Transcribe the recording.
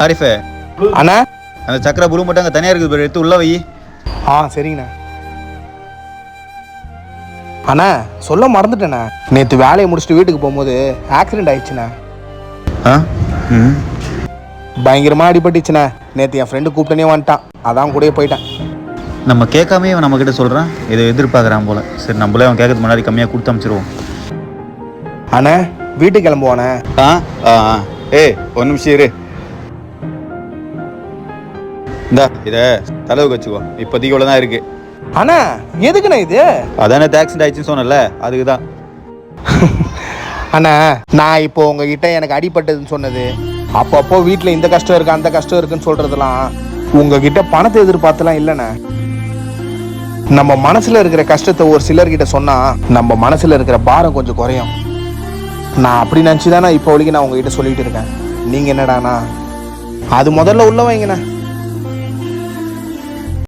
ஹரிஃபே. அண்ணா? அந்த சக்கரை புழு மட்டும் அங்கே தனியாக இருக்குது எடுத்து உள்ள வை. ஆ சரிங்கண்ணா. அண்ணா சொல்ல மறந்துட்டேண்ணா. நேற்று வேலையை முடிச்சுட்டு வீட்டுக்கு போகும்போது ஆக்சிடென்ட் ஆயிடுச்சுண்ணா. ஆ? ம். பயங்கரமாக அடிபட்டுச்சுண்ணே. நேற்று என் ஃப்ரெண்டு கூப்பிட்டனே வந்துட்டான். அதான் கூடயே போயிட்டேன். நம்ம கேட்காமே அவன் நம்ம கிட்ட சொல்கிறான் இதை எதிர்பார்க்குறான் போல. சரி நம்மளே அவன் கேட்கறதுக்கு முன்னாடி கம்மியாக கொடுத்து அமிச்சிருவோம். அண்ணா வீட்டுக்கு கிளம்புவானே ஆ ஆ ஆ. ஏய் ஒரு நிமிஷம் இரு. இந்தா இதை தலைவுக்கு வச்சுக்கோ இப்போதைக்கு இவ்வளோ தான் இருக்கு. அண்ணா எதுக்குண்ணா இது? அதானே ஆக்சிடென்ட் ஆயிடுச்சுன்னு சொன்னல அதுக்கு தான். அண்ணா நான் இப்போ உங்ககிட்ட எனக்கு அடிபட்டதுன்னு சொன்னது. அப்பப்போ வீட்டில் இந்த கஷ்டம் இருக்கு அந்த கஷ்டம் இருக்குன்னு சொல்றதெல்லாம் உங்ககிட்ட பணத்தை எதிர்பார்த்துலாம் இல்லைண்ணே. நம்ம மனசுல இருக்கிற கஷ்டத்தை ஒரு சிலர்கிட்ட சொன்னா நம்ம மனசுல இருக்கிற பாரம் கொஞ்சம் குறையும். நான் அப்படி நினச்சி தானே இப்போ வரைக்கும் நான் உங்ககிட்ட சொல்லிட்டு இருக்கேன். நீங்க என்னடாண்ணா? அது முதல்ல உள்ள வைங்கண்ணே